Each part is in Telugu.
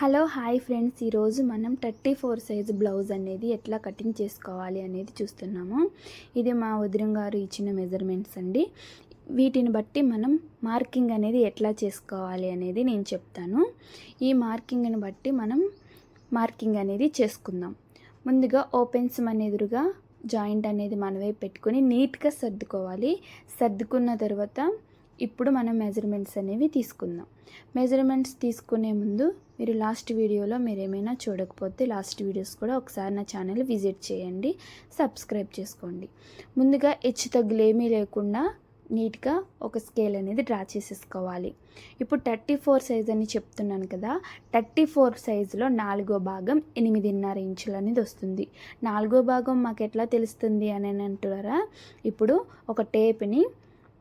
Hello hi friends. ఈరోజు మనం థర్టీ ఫోర్ సైజ్ బ్లౌజ్ అనేది ఎట్లా కటింగ్ చేసుకోవాలి అనేది చూస్తున్నాము. ఇది మా వదిన గారు ఇచ్చిన మెజర్మెంట్స్ అండి. వీటిని బట్టి మనం మార్కింగ్ అనేది ఎట్లా చేసుకోవాలి అనేది నేను చెప్తాను. ఈ మార్కింగ్ని బట్టి మనం మార్కింగ్ అనేది చేసుకుందాం. ముందుగా ఓపెన్స్ మన ఎదురుగా జాయింట్ అనేది మనవే పెట్టుకొని నీట్గా సర్దుకోవాలి. సర్దుకున్న తర్వాత ఇప్పుడు మనం మెజర్మెంట్స్ అనేవి తీసుకుందాం. మెజర్మెంట్స్ తీసుకునే ముందు మీరు లాస్ట్ వీడియోలో మీరు ఏమైనా చూడకపోతే లాస్ట్ వీడియోస్ కూడా ఒకసారి నా ఛానల్ విజిట్ చేయండి సబ్స్క్రైబ్ చేసుకోండి. ముందుగా హెచ్చు తగ్గులేమీ లేకుండా నీట్గా ఒక స్కేల్ అనేది డ్రా చేసేసుకోవాలి. ఇప్పుడు థర్టీ ఫోర్ సైజ్ అని చెప్తున్నాను కదా థర్టీ ఫోర్ సైజులో నాలుగో భాగం ఎనిమిదిన్నర ఇంచులు అనేది వస్తుంది. నాలుగో భాగం మాకు ఎట్లా తెలుస్తుంది అని అంటున్నారా? ఇప్పుడు ఒక టేప్ని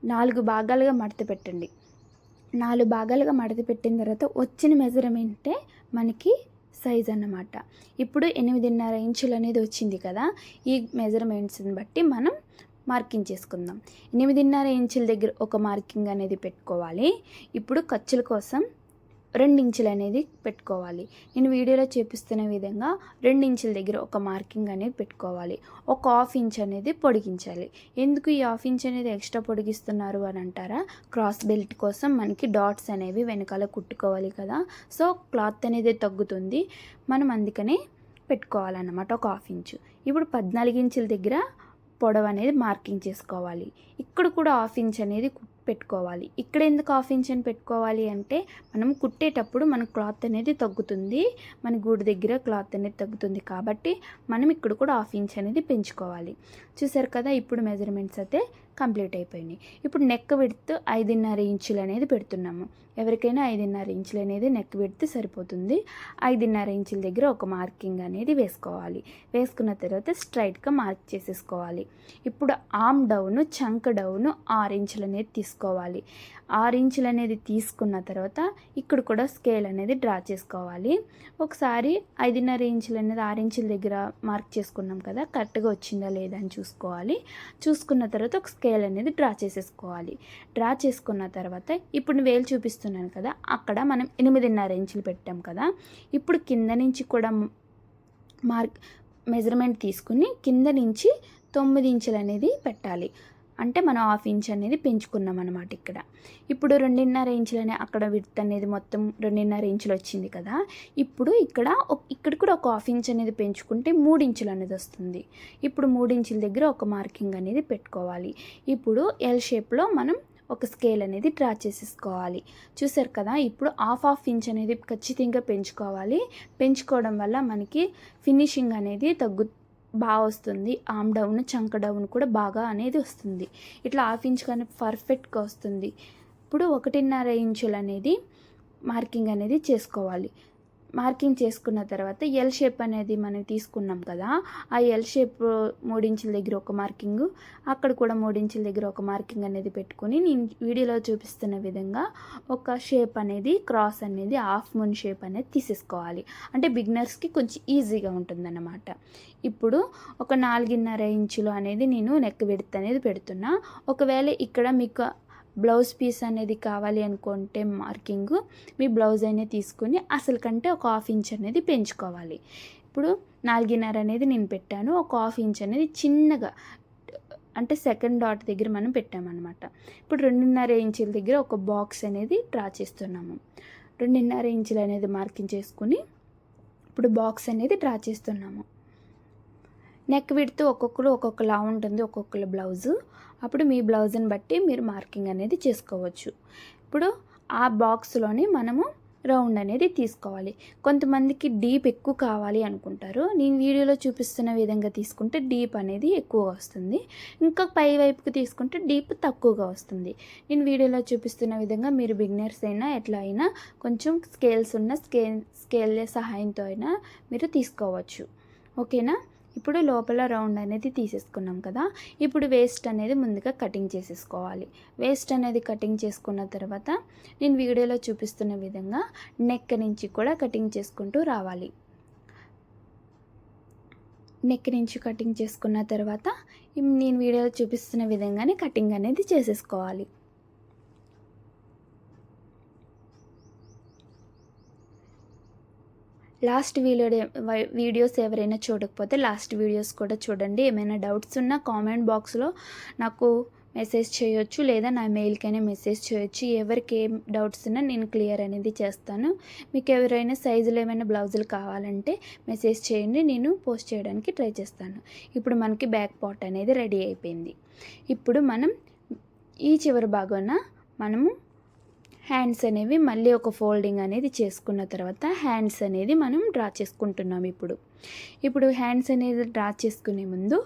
నాలుగు భాగాలుగా మడత పెట్టండి. నాలుగు భాగాలుగా మడత పెట్టిన తర్వాత వచ్చిన మెజర్మెంటే మనకి సైజ్ అన్నమాట. ఇప్పుడు ఎనిమిదిన్నర ఇంచులు అనేది వచ్చింది కదా ఈ మెజర్మెంట్స్ని బట్టి మనం మార్కింగ్ చేసుకుందాం. ఎనిమిదిన్నర ఇంచుల దగ్గర ఒక మార్కింగ్ అనేది పెట్టుకోవాలి. ఇప్పుడు ఖర్చుల కోసం ఇంచులు అనేది పెట్టుకోవాలి. నేను వీడియోలో చూపిస్తున్న విధంగా ఇంచుల దగ్గర ఒక మార్కింగ్ అనేది పెట్టుకోవాలి. ఒక హాఫ్ ఇంచ్ అనేది పొడిగించాలి. ఎందుకు ఈ హాఫ్ ఇంచ్ అనేది ఎక్స్ట్రా పొడిగిస్తున్నారు అని అంటారా? క్రాస్ బెల్ట్ కోసం మనకి డాట్స్ అనేవి వెనకాల కుట్టుకోవాలి కదా. సో క్లాత్ అనేది తగ్గుతుంది. మనం అందుకనే పెట్టుకోవాలన్నమాట ఒక హాఫ్ ఇంచు. ఇప్పుడు పద్నాలుగు ఇంచుల దగ్గర పొడవు అనేది మార్కింగ్ చేసుకోవాలి. ఇక్కడ కూడా హాఫ్ ఇంచ్ అనేది పెట్టుకోవాలి. ఇక్కడ ఎందుకు హాఫ్ ఇంచ్ అని పెట్టుకోవాలి అంటే మనం కుట్టేటప్పుడు మన క్లాత్ అనేది తగ్గుతుంది. మన గూడు దగ్గర క్లాత్ అనేది తగ్గుతుంది కాబట్టి మనం ఇక్కడ కూడా హాఫ్ ఇంచ్ అనేది పెంచుకోవాలి. చూసారు కదా ఇప్పుడు మెజర్మెంట్స్ అయితే కంప్లీట్ అయిపోయినాయి. ఇప్పుడు నెక్ విడ్త్ ఐదున్నర ఇంచులు అనేది పెడుతున్నాము. ఎవరికైనా ఐదున్నర ఇంచులు అనేది నెక్ విడ్త్ సరిపోతుంది. ఐదున్నర ఇంచుల దగ్గర ఒక మార్కింగ్ అనేది వేసుకోవాలి. వేసుకున్న తర్వాత స్ట్రైట్గా మార్క్ చేసేసుకోవాలి. ఇప్పుడు ఆమ్ డౌను చంక్ డౌన్ ఆరు ఇంచులు అనేది తీసుకోవాలి. ఆరు ఇంచులు అనేది తీసుకున్న తర్వాత ఇక్కడ కూడా స్కేల్ అనేది డ్రా చేసుకోవాలి. ఒకసారి ఐదున్నర ఇంచులు అనేది ఆరు ఇంచుల దగ్గర మార్క్ చేసుకున్నాం కదా కరెక్ట్గా వచ్చిందా లేదా అని చూసుకోవాలి. చూసుకున్న తర్వాత ఒక స్కేల్ అనేది డ్రా చేసేసుకోవాలి. డ్రా చేసుకున్న తర్వాత ఇప్పుడు వేలు చూపిస్తున్నాను కదా అక్కడ మనం ఎనిమిదిన్నర ఇంచులు పెట్టాం కదా ఇప్పుడు కింద నుంచి కూడా మార్క్ మెజర్మెంట్ తీసుకుని కింద నుంచి తొమ్మిది ఇంచులు అనేది పెట్టాలి. అంటే మనం హాఫ్ ఇంచ్ అనేది పెంచుకున్నాం అనమాట ఇక్కడ. ఇప్పుడు రెండున్నర ఇంచులనే అక్కడ విడత్ అనేది మొత్తం రెండున్నర ఇంచులు వచ్చింది కదా. ఇప్పుడు ఇక్కడ ఇక్కడ కూడా ఒక హాఫ్ ఇంచ్ అనేది పెంచుకుంటే మూడు ఇంచులు అనేది వస్తుంది. ఇప్పుడు మూడు ఇంచుల దగ్గర ఒక మార్కింగ్ అనేది పెట్టుకోవాలి. ఇప్పుడు ఎల్ షేప్లో మనం ఒక స్కేల్ అనేది డ్రా చేసేసుకోవాలి. చూసారు కదా ఇప్పుడు హాఫ్ హాఫ్ ఇంచ్ అనేది ఖచ్చితంగా పెంచుకోవాలి. పెంచుకోవడం వల్ల మనకి ఫినిషింగ్ అనేది తగ్గు బాగా వస్తుంది. ఆమ్ డౌన్ చంక డౌన్ కూడా బాగా అనేది వస్తుంది. ఇట్లా హాఫ్ ఇంచ్ కానీ పర్ఫెక్ట్గా వస్తుంది. ఇప్పుడు ఒకటిన్నర ఇంచులు అనేది మార్కింగ్ అనేది చేసుకోవాలి. మార్కింగ్ చేసుకున్న తర్వాత ఎల్ షేప్ అనేది మనం తీసుకున్నాం కదా ఆ ఎల్ షేప్ మూడించుల దగ్గర ఒక మార్కింగ్ అక్కడ కూడా మూడించుల దగ్గర ఒక మార్కింగ్ అనేది పెట్టుకొని నేను వీడియోలో చూపిస్తున్న విధంగా ఒక షేప్ అనేది క్రాస్ అనేది హాఫ్ మూన్ షేప్ అనేది తీసేసుకోవాలి. అంటే బిగినర్స్కి కొంచెం ఈజీగా ఉంటుందన్నమాట. ఇప్పుడు ఒక నాలుగున్నర ఇంచులు అనేది నేను నెక్ విడత్ అనేది పెడుతున్నా. ఒకవేళ ఇక్కడ మీకు బ్లౌజ్ పీస్ అనేది కావాలి అనుకుంటే మార్కింగ్ మీ బ్లౌజ్ అనేది తీసుకుని అసలు కంటే ఒక హాఫ్ ఇంచ్ అనేది పెంచుకోవాలి. ఇప్పుడు నాలుగున్నర అనేది నేను పెట్టాను. ఒక హాఫ్ ఇంచ్ అనేది చిన్నగా అంటే సెకండ్ డాట్ దగ్గర మనం పెట్టామన్నమాట. ఇప్పుడు రెండున్నర ఇంచుల దగ్గర ఒక బాక్స్ అనేది డ్రా చేస్తున్నాము. రెండున్నర ఇంచులు అనేది మార్కింగ్ చేసుకుని ఇప్పుడు బాక్స్ అనేది డ్రా చేస్తున్నాము. నెక్ విడుతూ ఒక్కొక్కరు ఒక్కొక్కలా ఉంటుంది ఒక్కొక్కల బ్లౌజు. అప్పుడు మీ బ్లౌజ్ని బట్టి మీరు మార్కింగ్ అనేది చేసుకోవచ్చు. ఇప్పుడు ఆ బాక్స్లోనే మనము రౌండ్ అనేది తీసుకోవాలి. కొంతమందికి డీప్ ఎక్కువ కావాలి అనుకుంటారు. నేను వీడియోలో చూపిస్తున్న విధంగా తీసుకుంటే డీప్ అనేది ఎక్కువగా వస్తుంది. ఇంకా పై వైపుకి తీసుకుంటే డీప్ తక్కువగా వస్తుంది. నేను వీడియోలో చూపిస్తున్న విధంగా మీరు బిగినర్స్ అయినా ఎట్లా అయినా కొంచెం స్కేల్స్ ఉన్న స్కేల్ స్కేల్ సహాయంతో అయినా మీరు తీసుకోవచ్చు. ఓకేనా? ఇప్పుడు లోపల రౌండ్ అనేది తీసేసుకున్నాం కదా. ఇప్పుడు వేస్ట్ అనేది ముందుగా కటింగ్ చేసేసుకోవాలి. వేస్ట్ అనేది కటింగ్ చేసుకున్న తర్వాత నేను వీడియోలో చూపిస్తున్న విధంగా నెక్ నుంచి కూడా కటింగ్ చేసుకుంటూ రావాలి. నెక్ నుంచి కటింగ్ చేసుకున్న తర్వాత నేను వీడియోలో చూపిస్తున్న విధంగానే కటింగ్ అనేది చేసేసుకోవాలి. లాస్ట్ వీడియో వీడియోస్ ఎవరైనా చూడకపోతే లాస్ట్ వీడియోస్ కూడా చూడండి. ఏమైనా డౌట్స్ ఉన్నా కామెంట్ బాక్స్లో నాకు మెసేజ్ చేయొచ్చు లేదా నా మెయిల్కైనా మెసేజ్ చేయొచ్చు. ఎవరికి ఏం డౌట్స్ ఉన్నా నేను క్లియర్ అనేది చేస్తాను. మీకు ఎవరైనా సైజులు ఏమైనా బ్లౌజులు కావాలంటే మెసేజ్ చేయండి. నేను పోస్ట్ చేయడానికి ట్రై చేస్తాను. ఇప్పుడు మనకి బ్యాక్ పార్ట్ అనేది రెడీ అయిపోయింది. ఇప్పుడు మనం ఈ చివరి భాగాన మనము హ్యాండ్స్ అనేవి మళ్ళీ ఒక ఫోల్డింగ్ అనేది చేసుకున్న తర్వాత హ్యాండ్స్ అనేది మనం డ్రా చేసుకుంటున్నాం ఇప్పుడు. ఇప్పుడు హ్యాండ్స్ అనేది డ్రా చేసుకునే ముందు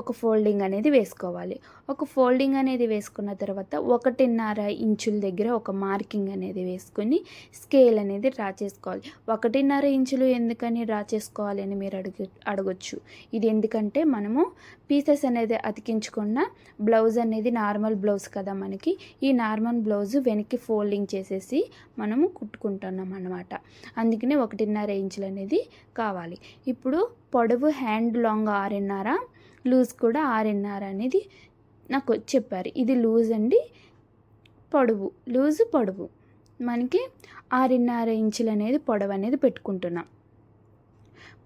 ఒక ఫోల్డింగ్ అనేది వేసుకోవాలి. ఒక ఫోల్డింగ్ అనేది వేసుకున్న తర్వాత ఒకటిన్నర ఇంచుల దగ్గర ఒక మార్కింగ్ అనేది వేసుకొని స్కేల్ అనేది డ్రా చేసుకోవాలి. ఒకటిన్నర ఇంచులు ఎందుకని డ్రా చేసుకోవాలి అని మీరు అడుగు అడగొచ్చు. ఇది ఎందుకంటే మనము పీసెస్ అనేది అతికించుకున్న బ్లౌజ్ అనేది నార్మల్ బ్లౌజ్ కదా మనకి. ఈ నార్మల్ బ్లౌజ్ వెనక్కి ఫోల్డింగ్ చేసేసి మనము కుట్టుకుంటున్నాం అన్నమాట. అందుకనే ఒకటిన్నర ఇంచులు అనేది కావాలి. ఇప్పుడు పొడవు హ్యాండ్ లాంగ్ ఆరున్నర లూజ్ కూడా ఆరున్నర అనేది నాకు చెప్పారు. ఇది లూజ్ అండి పొడవు లూజ్ పొడవు. మనకి ఆరున్నర ఇంచులు అనేది పొడవు అనేది పెట్టుకుంటున్నాం.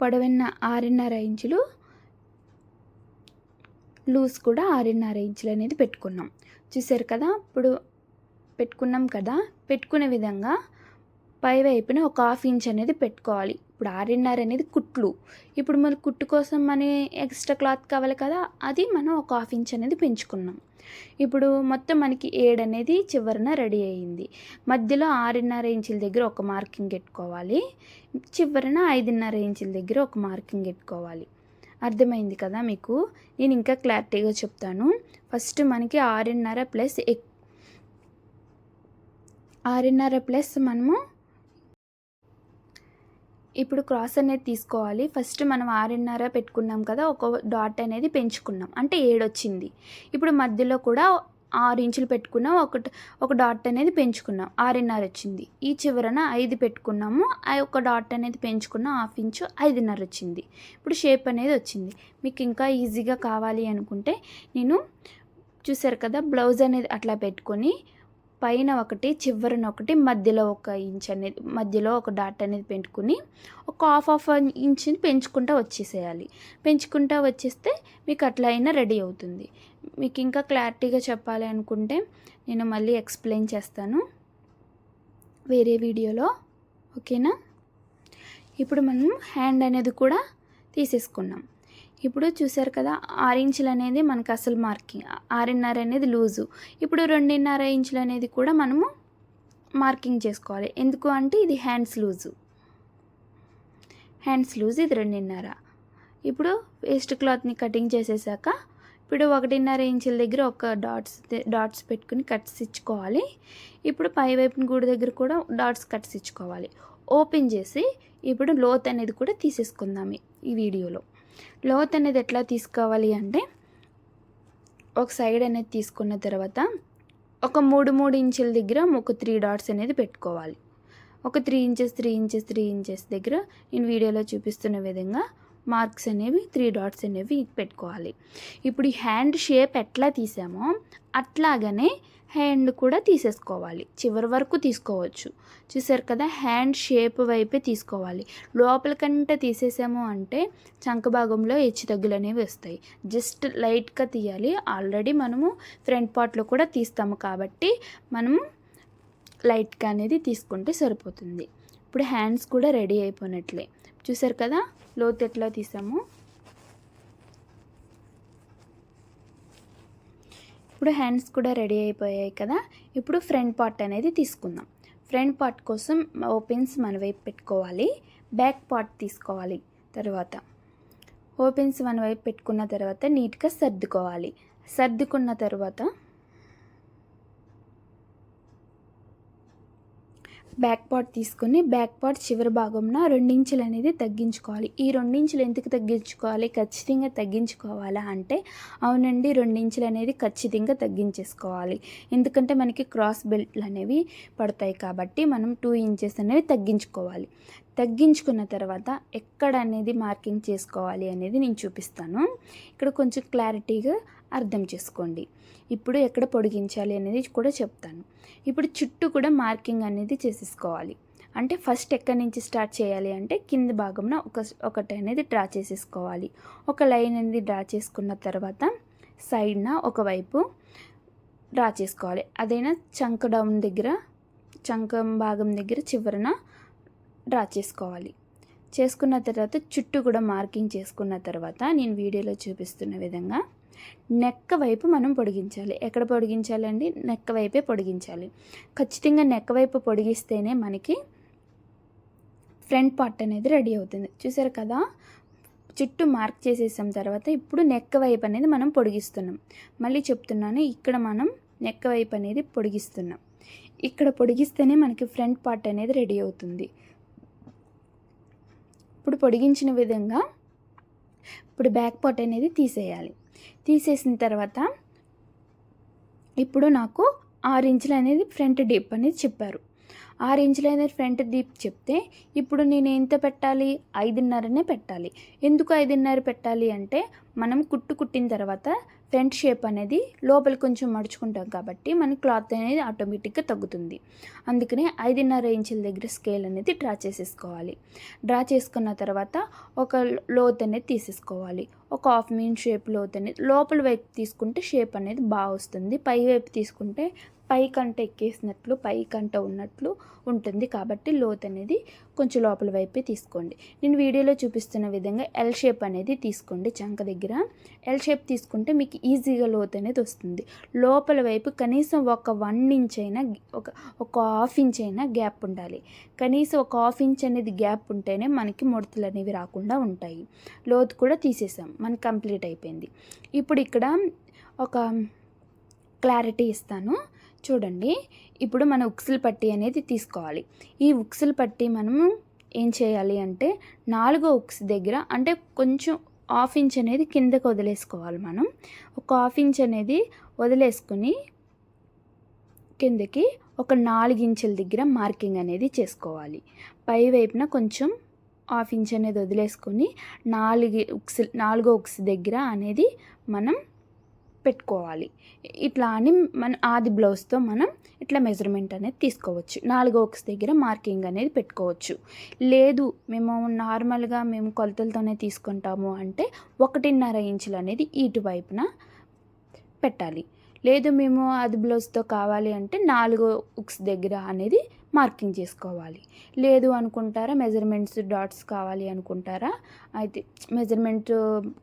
పొడవన్న ఆరున్నర ఇంచులు లూజ్ కూడా ఆరున్నర ఇంచులు అనేది పెట్టుకున్నాం. చూసారు కదా ఇప్పుడు పెట్టుకున్నాం కదా పెట్టుకునే విధంగా పై వైపున ఒక హాఫ్ ఇంచ్ అనేది పెట్టుకోవాలి. ఇప్పుడు ఆరున్నర అనేది కుట్లు. ఇప్పుడు మన కుట్టు కోసం మన ఎక్స్ట్రా క్లాత్ కావాలి కదా అది మనం ఒక హాఫ్ ఇంచ్ అనేది పెంచుకున్నాం. ఇప్పుడు మొత్తం మనకి ఏడు అనేది చివరన రెడీ అయ్యింది మధ్యలో ఆరున్నర ఇంచుల దగ్గర ఒక మార్కింగ్ పెట్టుకోవాలి. చివరన ఐదున్నర ఇంచుల దగ్గర ఒక మార్కింగ్ పెట్టుకోవాలి. అర్థమైంది కదా మీకు? నేను ఇంకా క్లారిటీగా చెప్తాను. ఫస్ట్ మనకి ఆరున్నర ప్లస్ ఎక్ ఆరున్నర ప్లస్ మనము ఇప్పుడు క్రాస్ అనేది తీసుకోవాలి. ఫస్ట్ మనం ఆరున్నర పెట్టుకున్నాం కదా ఒక డాట్ అనేది పెంచుకున్నాం. అంటే ఏడు వచ్చింది ఇప్పుడు మధ్యలో కూడా ఆరు ఇంచులు పెట్టుకున్నాం ఒకటి ఒక డాట్ అనేది పెంచుకున్నాం. ఆరున్నర వచ్చింది. ఈ చివరన ఐదు పెట్టుకున్నాము. ఆ ఒక డాట్ అనేది పెంచుకున్నాం హాఫ్ ఇంచు ఐదున్నర వచ్చింది. ఇప్పుడు షేప్ అనేది వచ్చింది. మీకు ఇంకా ఈజీగా కావాలి అనుకుంటే నేను చూసారు కదా బ్లౌజ్ అనేది అట్లా పెట్టుకొని పైన ఒకటి చివరన ఒకటి మధ్యలో ఒక ఇంచ్ అనేది మధ్యలో ఒక డాట్ అనేది పెట్టుకుని ఒక హాఫ్ హాఫ్ ఇంచ్ని పెంచుకుంటూ వచ్చేసేయాలి. పెంచుకుంటూ వచ్చేస్తే మీకు అట్లా అయినా రెడీ అవుతుంది. మీకు ఇంకా క్లారిటీగా చెప్పాలి అనుకుంటే నేను మళ్ళీ ఎక్స్ప్లెయిన్ చేస్తాను వేరే వీడియోలో. ఓకేనా? ఇప్పుడు మనం హ్యాండ్ అనేది కూడా తీసేసుకున్నాం. ఇప్పుడు చూసారు కదా ఆరు ఇంచులు అనేది మనకు అసలు మార్కింగ్ ఆరున్నర అనేది లూజు. ఇప్పుడు రెండున్నర ఇంచులు అనేది కూడా మనము మార్కింగ్ చేసుకోవాలి. ఎందుకు అంటే ఇది హ్యాండ్స్ లూజు. హ్యాండ్స్ లూజ్ ఇది రెండున్నర. ఇప్పుడు వేస్ట్ క్లాత్ని కటింగ్ చేసేసాక ఇప్పుడు ఒకటిన్నర ఇంచుల దగ్గర ఒక డాట్స్ డాట్స్ పెట్టుకుని కట్స్ ఇచ్చుకోవాలి. ఇప్పుడు పై వైపున గూడు దగ్గర కూడా డాట్స్ కట్స్ ఇచ్చుకోవాలి. ఓపెన్ చేసి ఇప్పుడు లోత్ అనేది కూడా తీసేసుకుందాం ఈ వీడియోలో. లోత్ అనేది ఎట్లా తీసుకోవాలి అంటే ఒక సైడ్ అనేది తీసుకున్న తర్వాత ఒక మూడు మూడు ఇంచుల దగ్గర ఒక త్రీ డాట్స్ అనేది పెట్టుకోవాలి. ఒక three inches three inches three inches దగ్గర నేను వీడియోలో చూపిస్తున్న విధంగా మార్క్స్ అనేవి త్రీ డాట్స్ అనేవి పెట్టుకోవాలి. ఇప్పుడు ఈ హ్యాండ్ షేప్ ఎట్లా తీసామో అట్లాగనే హ్యాండ్ కూడా తీసేసుకోవాలి. చివరి వరకు తీసుకోవచ్చు. చూసారు కదా హ్యాండ్ షేప్ వైపే తీసుకోవాలి. లోపల కంటే తీసేసాము అంటే చంక భాగంలో హెచ్చు తగ్గులు అనేవి వస్తాయి. జస్ట్ లైట్గా తీయాలి. ఆల్రెడీ మనము ఫ్రంట్ పార్ట్లో కూడా తీస్తాము కాబట్టి మనము లైట్గా అనేది తీసుకుంటే సరిపోతుంది. ఇప్పుడు హ్యాండ్స్ కూడా రెడీ అయిపోయినట్లే. చూసారు కదా లోతు ఎట్లా తీసాము? ఇప్పుడు హ్యాండ్స్ కూడా రెడీ అయిపోయాయి కదా. ఇప్పుడు ఫ్రంట్ పార్ట్ అనేది తీసుకుందాం. ఫ్రంట్ పార్ట్ కోసం ఓపెన్స్ మన వైపు పెట్టుకోవాలి. బ్యాక్ పార్ట్ తీసుకోవాలి తర్వాత. ఓపెన్స్ మన వైపు పెట్టుకున్న తర్వాత నీట్గా సర్దుకోవాలి. సర్దుకున్న తర్వాత బ్యాక్ పార్ట్ తీసుకొని బ్యాక్ పార్ట్ చివరి భాగంన రెండించులు అనేది తగ్గించుకోవాలి. ఈ రెండించులు ఎందుకు తగ్గించుకోవాలి? ఖచ్చితంగా తగ్గించుకోవాలా అంటే అవునండి రెండించులు అనేది ఖచ్చితంగా తగ్గించేసుకోవాలి. ఎందుకంటే మనకి క్రాస్ బెల్ట్లు అనేవి పడతాయి కాబట్టి మనం టూ ఇంచెస్ అనేవి తగ్గించుకోవాలి. తగ్గించుకున్న తర్వాత ఎక్కడ అనేది మార్కింగ్ చేసుకోవాలి అనేది నేను చూపిస్తాను. ఇక్కడ కొంచెం క్లారిటీగా అర్థం చేసుకోండి. ఇప్పుడు ఎక్కడ పొడిగించాలి అనేది కూడా చెప్తాను. ఇప్పుడు చుట్టూ కూడా మార్కింగ్ అనేది చేసేసుకోవాలి. అంటే ఫస్ట్ ఎక్కడి నుంచి స్టార్ట్ చేయాలి అంటే కింద భాగంన ఒక ఒకటి అనేది డ్రా చేసేసుకోవాలి. ఒక లైన్ అనేది డ్రా చేసుకున్న తర్వాత సైడ్న ఒకవైపు డ్రా చేసుకోవాలి. అదైనా చంక డౌన్ దగ్గర చంక భాగం దగ్గర చివరన డ్రా చేసుకోవాలి. చేసుకున్న తర్వాత చుట్టూ కూడా మార్కింగ్ చేసుకున్న తర్వాత నేను వీడియోలో చూపిస్తున్న విధంగా నెక్క వైపు మనం పొడిగించాలి. ఎక్కడ పొడిగించాలండి? నెక్క వైపే పొడిగించాలి. ఖచ్చితంగా నెక్క వైపు పొడిగిస్తేనే మనకి ఫ్రంట్ పార్ట్ అనేది రెడీ అవుతుంది. చూసారు కదా? చుట్టూ మార్క్ చేసేసాం తర్వాత ఇప్పుడు నెక్క వైపు అనేది మనం పొడిగిస్తున్నాం. మళ్ళీ చెప్తున్నాను ఇక్కడ మనం నెక్క వైపు అనేది పొడిగిస్తున్నాం. ఇక్కడ పొడిగిస్తేనే మనకి ఫ్రంట్ పార్ట్ అనేది రెడీ అవుతుంది. ఇప్పుడు పొడిగించిన విధంగా ఇప్పుడు బ్యాక్ పార్ట్ అనేది తీసేయాలి. తీసేసిన తర్వాత ఇప్పుడు నాకు ఆరు ఇంచులు అనేది ఫ్రంట్ డీప్ అనేది చెప్పారు. ఆరు ఇంచులు అనేది ఫ్రంట్ డీప్ చెప్తే ఇప్పుడు నేను ఎంత పెట్టాలి? ఐదున్నరనే పెట్టాలి. ఎందుకు ఐదున్నర పెట్టాలి అంటే మనం కుట్టు కుట్టిన తర్వాత ఫ్రంట్ షేప్ అనేది లోపల కొంచెం మడుచుకుంటాం కాబట్టి మన క్లాత్ అనేది ఆటోమేటిక్గా తగ్గుతుంది. అందుకనే ఐదున్నర ఇంచుల దగ్గర స్కేల్ అనేది డ్రా చేసేసుకోవాలి. డ్రా చేసుకున్న తర్వాత ఒక లోత్ అనేది తీసేసుకోవాలి. ఒక హాఫ్ మీన్ షేప్ లోత్ అనేది లోపల వైపు తీసుకుంటే షేప్ అనేది బాగా వస్తుంది. పై వైపు తీసుకుంటే పై కంట ఎక్కేసినట్లు పై కంట ఉన్నట్లు ఉంటుంది. కాబట్టి లోత్ అనేది కొంచెం లోపల వైపే తీసుకోండి. నేను వీడియోలో చూపిస్తున్న విధంగా ఎల్ షేప్ అనేది తీసుకోండి. చంక దగ్గర ఎల్ షేప్ తీసుకుంటే మీకు ఈజీగా లోత్ అనేది వస్తుంది. లోపల వైపు కనీసం ఒక వన్ ఇంచ్ అయినా ఒక ఒక హాఫ్ ఇంచ్ అయినా గ్యాప్ ఉండాలి. కనీసం ఒక హాఫ్ ఇంచ్ అనేది గ్యాప్ ఉంటేనే మనకి ముడతలు అనేవి రాకుండా ఉంటాయి. లోతు కూడా తీసేసాం. మనకి కంప్లీట్ అయిపోయింది. ఇప్పుడు ఇక్కడ ఒక క్లారిటీ ఇస్తాను. చూడండి. ఇప్పుడు మన ఉక్సులు పట్టి అనేది తీసుకోవాలి. ఈ ఉక్సులు పట్టి మనము ఏం చేయాలి అంటే నాలుగో ఉక్స్ దగ్గర అంటే కొంచెం హాఫ్ ఇంచ్ అనేది కిందకు వదిలేసుకోవాలి మనం. ఒక హాఫ్ ఇంచ్ అనేది వదిలేసుకుని కిందకి ఒక నాలుగు ఇంచుల దగ్గర మార్కింగ్ అనేది చేసుకోవాలి. పై వైపున కొంచెం హాఫ్ ఇంచ్ అనేది వదిలేసుకొని నాలుగు ఉక్స్ నాలుగో ఉక్స్ దగ్గర అనేది మనం పెట్టుకోవాలి. ఇట్లా అని మన ఆది బ్లౌజ్తో మనం ఇట్లా మెజర్మెంట్ అనేది తీసుకోవచ్చు. నాలుగో ఒకస్ దగ్గర మార్కింగ్ అనేది పెట్టుకోవచ్చు. లేదు మేము నార్మల్గా మేము కొలతలతోనే తీసుకుంటాము అంటే ఒకటిన్నర ఇంచులు అనేది ఇటువైపున పెట్టాలి. లేదు మేము అది బ్లౌజ్తో కావాలి అంటే నాలుగో ఉక్స్ దగ్గర అనేది మార్కింగ్ చేసుకోవాలి. లేదు అనుకుంటారా మెజర్మెంట్స్ డాట్స్ కావాలి అనుకుంటారా అయితే మెజర్మెంట్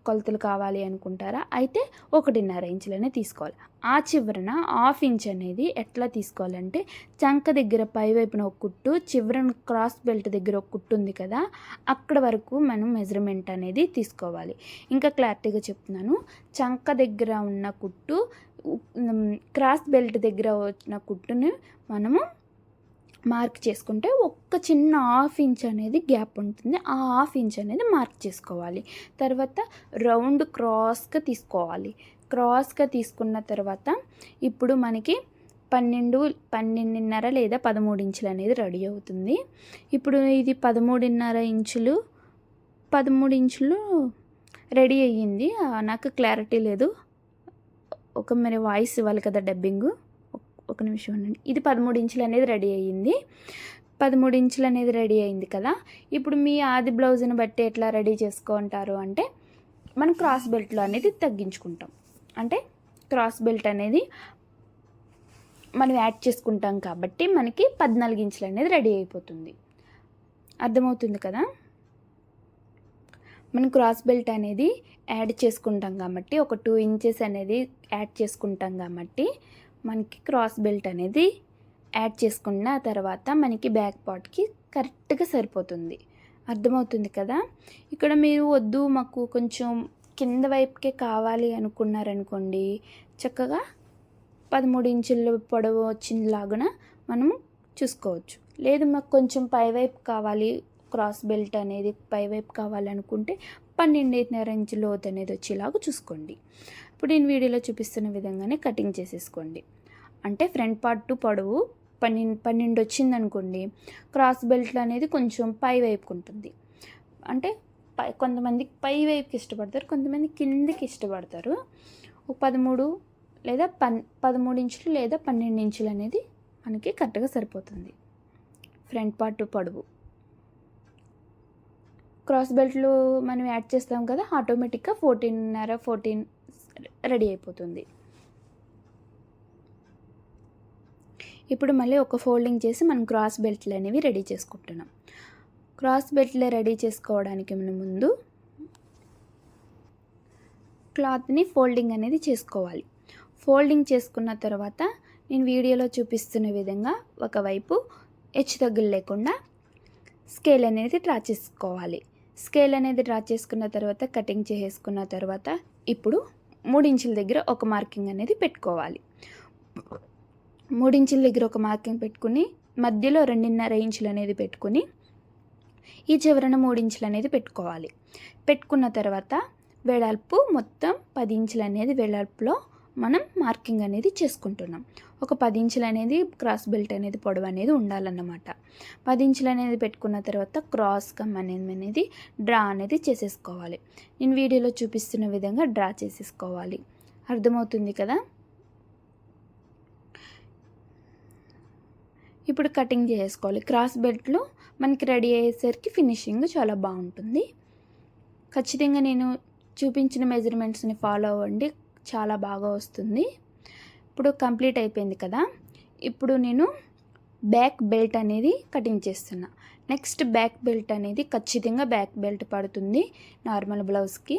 కొలతలు కావాలి అనుకుంటారా అయితే ఒకటిన్నర ఇంచులనే తీసుకోవాలి. ఆ చివరన హాఫ్ ఇంచ్ అనేది ఎట్లా తీసుకోవాలంటే చంక దగ్గర పై వైపున ఒక కుట్టు చివరన క్రాస్ బెల్ట్ దగ్గర ఒక కుట్టు ఉంది కదా అక్కడ వరకు మనం మెజర్మెంట్ అనేది తీసుకోవాలి. ఇంకా క్లారిటీగా చెప్తున్నాను చంక దగ్గర ఉన్న కుట్టు క్రాస్ బెల్ట్ దగ్గర వచ్చిన కుట్టుని మనము మార్క్ చేసుకుంటే ఒక్క చిన్న హాఫ్ ఇంచ్ అనేది గ్యాప్ ఉంటుంది. ఆ హాఫ్ ఇంచ్ అనేది మార్క్ చేసుకోవాలి. తర్వాత రౌండ్ క్రాస్గా తీసుకోవాలి. క్రాస్గా తీసుకున్న తర్వాత ఇప్పుడు మనకి పన్నెండు పన్నెండున్నర లేదా పదమూడు ఇంచులు అనేది రెడీ అవుతుంది. ఇప్పుడు ఇది పదమూడున్నర ఇంచులు పదమూడు ఇంచులు రెడీ అయ్యింది. నాకు క్లారిటీ లేదు. ఒక మరి వాయిస్ ఇవ్వాలి కదా డబ్బింగు. ఒక నిమిషం ఉండండి. ఇది పదమూడు ఇంచులు అనేది రెడీ అయ్యింది. పదమూడు ఇంచులు అనేది రెడీ అయింది కదా. ఇప్పుడు మీ ఆది బ్లౌజ్ని బట్టి ఎట్లా రెడీ చేసుకుంటారు అంటే మనం క్రాస్ బెల్ట్లో అనేది తగ్గించుకుంటాం. అంటే క్రాస్ బెల్ట్ అనేది మనం యాడ్ చేసుకుంటాం కాబట్టి మనకి పద్నాలుగు ఇంచులు అనేది రెడీ అయిపోతుంది. అర్థమవుతుంది కదా? మనం క్రాస్ బెల్ట్ అనేది యాడ్ చేసుకుంటాం కాబట్టి ఒక టూ ఇంచెస్ అనేది యాడ్ చేసుకుంటాం కాబట్టి మనకి క్రాస్ బెల్ట్ అనేది యాడ్ చేసుకున్న తర్వాత మనకి బ్యాక్ పార్ట్కి కరెక్ట్గా సరిపోతుంది. అర్థమవుతుంది కదా? ఇక్కడ మీరు వద్దు మాకు కొంచెం కింద వైపుకే కావాలి అనుకున్నారనుకోండి చక్కగా పదమూడు ఇంచుల పొడవు వచ్చినలాగున మనము చూసుకోవచ్చు. లేదు మాకు కొంచెం పైవైపు కావాలి క్రాస్ బెల్ట్ అనేది పైవైపు కావాలనుకుంటే పన్నెండున్నర ఇంచు లోతు అనేది వచ్చేలాగా చూసుకోండి. ఇప్పుడు నేను వీడియోలో చూపిస్తున్న విధంగానే కటింగ్ చేసేసుకోండి. అంటే ఫ్రంట్ పార్ట్ పొడవు పన్నెండు పన్నెండు వచ్చింది అనుకోండి క్రాస్ బెల్ట్ అనేది కొంచెం పై వైపుకు ఉంటుంది. అంటే పై కొంతమంది పై వైపుకి ఇష్టపడతారు కొంతమంది కిందికి ఇష్టపడతారు. ఒక పదమూడు లేదా పన్ పదమూడు ఇంచులు లేదా పన్నెండు ఇంచులు అనేది మనకి కరెక్ట్గా సరిపోతుంది. ఫ్రంట్ పార్ట్ పొడవు. క్రాస్ బెల్ట్లు మనం యాడ్ చేస్తాం కదా ఆటోమేటిక్గా ఫోర్టీన్నర ఫోర్టీన్ రెడీ అయిపోతుంది. ఇప్పుడు మళ్ళీ ఒక ఫోల్డింగ్ చేసి మనం క్రాస్ బెల్ట్లు అనేవి రెడీ చేసుకుంటున్నాం. క్రాస్ బెల్ట్లు రెడీ చేసుకోవడానికి మన ముందు క్లాత్ని ఫోల్డింగ్ అనేది చేసుకోవాలి. ఫోల్డింగ్ చేసుకున్న తర్వాత నేను వీడియోలో చూపిస్తున్న విధంగా ఒకవైపు హెచ్చు తగ్గులు లేకుండా స్కేల్ అనేది డ్రా చేసుకోవాలి. స్కేల్ అనేది డ్రా చేసుకున్న తర్వాత కటింగ్ చేసేసుకున్న తర్వాత ఇప్పుడు మూడించుల దగ్గర ఒక మార్కింగ్ అనేది పెట్టుకోవాలి. మూడించుల దగ్గర ఒక మార్కింగ్ పెట్టుకుని మధ్యలో రెండున్నర ఇంచులు అనేది పెట్టుకుని ఈ చివరన మూడించులు అనేది పెట్టుకోవాలి. పెట్టుకున్న తర్వాత వెడల్పు మొత్తం పది ఇంచులు అనేది వెడల్పులో మనం మార్కింగ్ అనేది చేసుకుంటున్నాం. ఒక పది ఇంచులు అనేది క్రాస్ బెల్ట్ అనేది పొడవు అనేది ఉండాలన్నమాట. పది ఇంచులు అనేది పెట్టుకున్న తర్వాత క్రాస్ కమ్ అనేది అనేది డ్రా అనేది చేసేసుకోవాలి. నేను వీడియోలో చూపిస్తున్న విధంగా డ్రా చేసేసుకోవాలి. అర్థమవుతుంది కదా? ఇప్పుడు కటింగ్ చేసుకోవాలి క్రాస్ బెల్ట్లో మనకి రెడీ అయ్యేసరికి ఫినిషింగ్ చాలా బాగుంటుంది. ఖచ్చితంగా నేను చూపించిన మెజర్మెంట్స్ని ఫాలో అవ్వండి. చాలా బాగా వస్తుంది. ఇప్పుడు కంప్లీట్ అయిపోయింది కదా. ఇప్పుడు నేను బ్యాక్ బెల్ట్ అనేది కటింగ్ చేస్తున్నా. నెక్స్ట్ బ్యాక్ బెల్ట్ అనేది ఖచ్చితంగా బ్యాక్ బెల్ట్ పడుతుంది నార్మల్ బ్లౌజ్కి.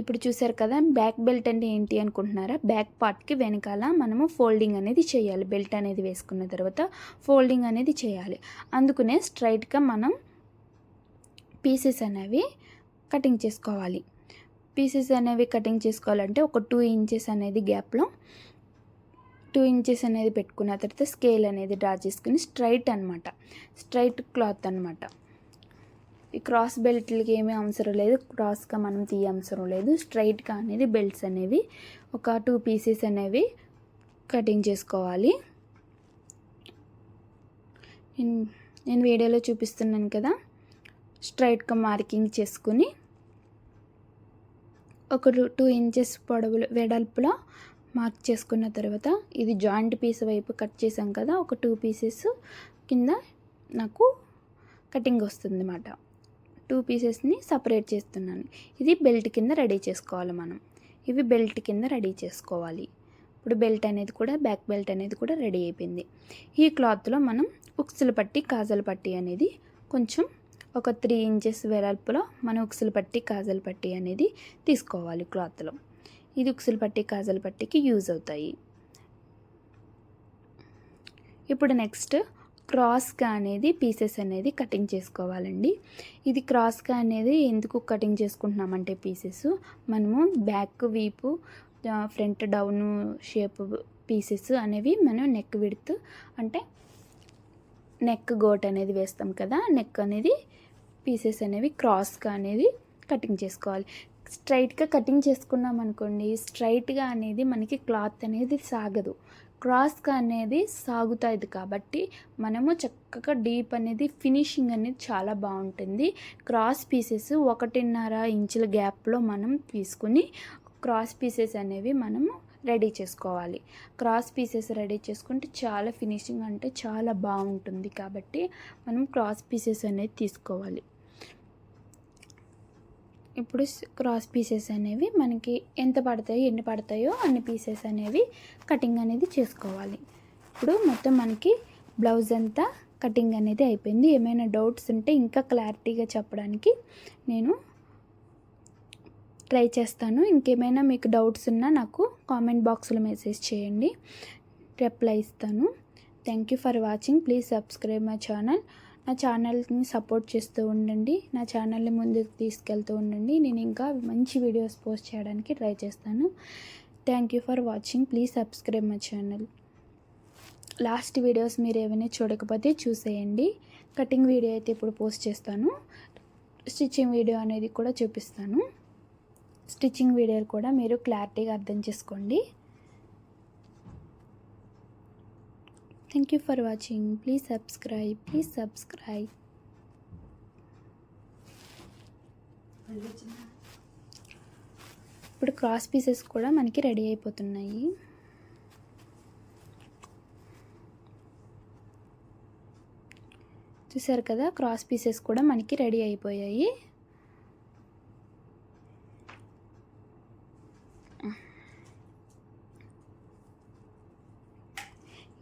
ఇప్పుడు చూసారు కదా బ్యాక్ బెల్ట్ అంటే ఏంటి అనుకుంటున్నారా? బ్యాక్ పార్ట్కి వెనకాల మనము ఫోల్డింగ్ అనేది చేయాలి. బెల్ట్ అనేది వేసుకున్న తర్వాత ఫోల్డింగ్ అనేది చేయాలి. అందుకనే స్ట్రైట్గా మనం పీసెస్ అనేవి కటింగ్ చేసుకోవాలి. పీసెస్ అనేవి కటింగ్ చేసుకోవాలంటే ఒక టూ ఇంచెస్ అనేది గ్యాప్లో టూ ఇంచెస్ అనేది పెట్టుకున్న తర్వాత స్కేల్ అనేది డ్రా చేసుకుని స్ట్రైట్ అనమాట స్ట్రైట్ క్లాత్ అనమాట ఈ క్రాస్ బెల్ట్లకి ఏమీ అవసరం లేదు. క్రాస్గా మనం తీయ అవసరం లేదు. స్ట్రైట్గా అనేది బెల్ట్స్ అనేవి ఒక టూ పీసెస్ అనేవి కటింగ్ చేసుకోవాలి. నేను నేను వీడియోలో చూపిస్తున్నాను కదా. స్ట్రైట్గా మార్కింగ్ చేసుకుని ఒక టూ ఇంచెస్ పొడవులు వెడల్పులో మార్క్ చేసుకున్న తర్వాత ఇది జాయింట్ పీస్ వైపు కట్ చేసాం కదా ఒక టూ పీసెస్ కింద నాకు కటింగ్ వస్తుంది అన్నమాట టూ పీసెస్ని సపరేట్ చేస్తున్నాను. ఇది బెల్ట్ కింద రెడీ చేసుకోవాలి మనం. ఇవి బెల్ట్ కింద రెడీ చేసుకోవాలి. ఇప్పుడు బెల్ట్ అనేది కూడా బ్యాక్ బెల్ట్ అనేది కూడా రెడీ అయిపోయింది. ఈ క్లాత్లో మనం ఉక్సులు పట్టి కాజల పట్టి అనేది కొంచెం ఒక త్రీ ఇంచెస్ వెడల్పులో మనం ఉక్సులు పట్టి కాజల పట్టి అనేది తీసుకోవాలి క్లాత్లో. ఇది ఉక్సులు పట్టి కాజల పట్టికి యూజ్ అవుతాయి. ఇప్పుడు నెక్స్ట్ క్రాస్గా అనేది పీసెస్ అనేది కటింగ్ చేసుకోవాలండి. ఇది క్రాస్గా అనేది ఎందుకు కటింగ్ చేసుకుంటున్నామంటే పీసెస్ మనము బ్యాక్ వీపు ఫ్రంట్ డౌన్ షేప్ పీసెస్ అనేవి మనం నెక్ విడుతూ అంటే నెక్ గోట్ అనేది వేస్తాం కదా నెక్ అనేది పీసెస్ అనేవి క్రాస్గా అనేది కటింగ్ చేసుకోవాలి. స్ట్రైట్గా కటింగ్ చేసుకున్నాం అనుకోండి స్ట్రైట్గా అనేది మనకి క్లాత్ అనేది సాగదు. క్రాస్గా అనేది సాగుతుంది కాబట్టి మనము చక్కగా డీప్ అనేది ఫినిషింగ్ అనేది చాలా బాగుంటుంది. క్రాస్ పీసెస్ ఒకటిన్నర ఇంచుల గ్యాప్లో మనం తీసుకుని క్రాస్ పీసెస్ అనేవి మనము రెడీ చేసుకోవాలి. క్రాస్ పీసెస్ రెడీ చేసుకుంటే చాలా ఫినిషింగ్ అంటే చాలా బాగుంటుంది కాబట్టి మనం క్రాస్ పీసెస్ అనేది తీసుకోవాలి. ఇప్పుడు క్రాస్ పీసెస్ అనేవి మనకి ఎంత పడతాయో ఎన్ని పడతాయో అన్ని పీసెస్ అనేవి కటింగ్ అనేది చేసుకోవాలి. ఇప్పుడు మొత్తం మనకి బ్లౌజ్ అంతా కటింగ్ అనేది అయిపోయింది. ఏమైనా డౌట్స్ ఉంటే ఇంకా క్లారిటీగా చెప్పడానికి నేను ట్రై చేస్తాను. ఇంకేమైనా మీకు డౌట్స్ ఉన్నా నాకు కామెంట్ బాక్స్లో మెసేజ్ చేయండి. రిప్లై ఇస్తాను. Thank you for watching please subscribe my channel నా ఛానల్ని సపోర్ట్ చేస్తూ ఉండండి. నా ఛానల్ని ముందుకు తీసుకెళ్తూ ఉండండి. నేను ఇంకా మంచి వీడియోస్ పోస్ట్ చేయడానికి ట్రై చేస్తాను. Thank you for watching please subscribe my channel last videos మీరు ఏమైనా చూడకపోతే చూసేయండి. కటింగ్ వీడియో అయితే ఇప్పుడు పోస్ట్ చేస్తాను. స్టిచ్చింగ్ వీడియో అనేది కూడా చూపిస్తాను. స్టిచ్చింగ్ వీడియోలు కూడా మీరు క్లారిటీగా అర్థం చేసుకోండి. Thank you for watching please subscribe please subscribe ఇప్పుడు క్రాస్ పీసెస్ కూడా మనకి రెడీ అయిపోతున్నాయి. చూసారు కదా క్రాస్ పీసెస్ కూడా మనకి రెడీ అయిపోయాయి.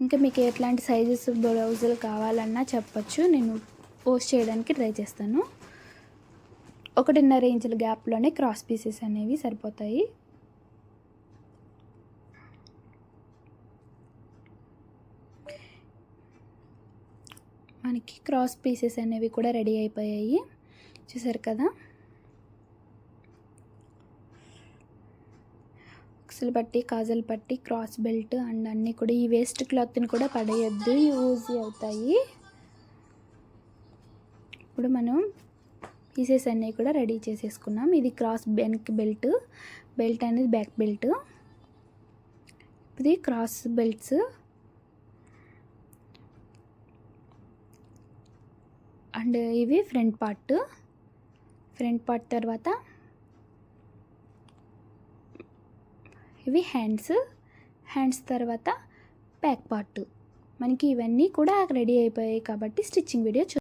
ఇంకా మీకు ఎట్లాంటి సైజెస్ బ్లౌజులు కావాలన్నా చెప్పచ్చు. నేను పోస్ట్ చేయడానికి ట్రై చేస్తాను. ఒకటిన్నర ఇంచుల గ్యాప్లోనే క్రాస్ పీసెస్ అనేవి సరిపోతాయి. మనకి క్రాస్ పీసెస్ అనేవి కూడా రెడీ అయిపోయాయి. చూసారు కదా? ఉక్సులు పట్టి కాజల్ పట్టి క్రాస్ బెల్ట్ అండ్ అన్నీ కూడా ఈ వేస్ట్ క్లాత్ని కూడా పడేయద్దు. యూజ్ అవుతాయి. ఇప్పుడు మనం పీసెస్ అన్నీ కూడా రెడీ చేసేసుకున్నాం. ఇది క్రాస్ వెనక్ బెల్ట్. బెల్ట్ అనేది బ్యాక్ బెల్ట్. ఇది క్రాస్ బెల్ట్స్. అండ్ ఇవి ఫ్రంట్ పార్ట్. ఫ్రంట్ పార్ట్ తర్వాత ఇవి హ్యాండ్స్. హ్యాండ్స్ తర్వాత బ్యాక్ పార్ట్. మనకి ఇవన్నీ కూడా రెడీ అయిపోయాయి కాబట్టి స్టిచ్చింగ్ వీడియో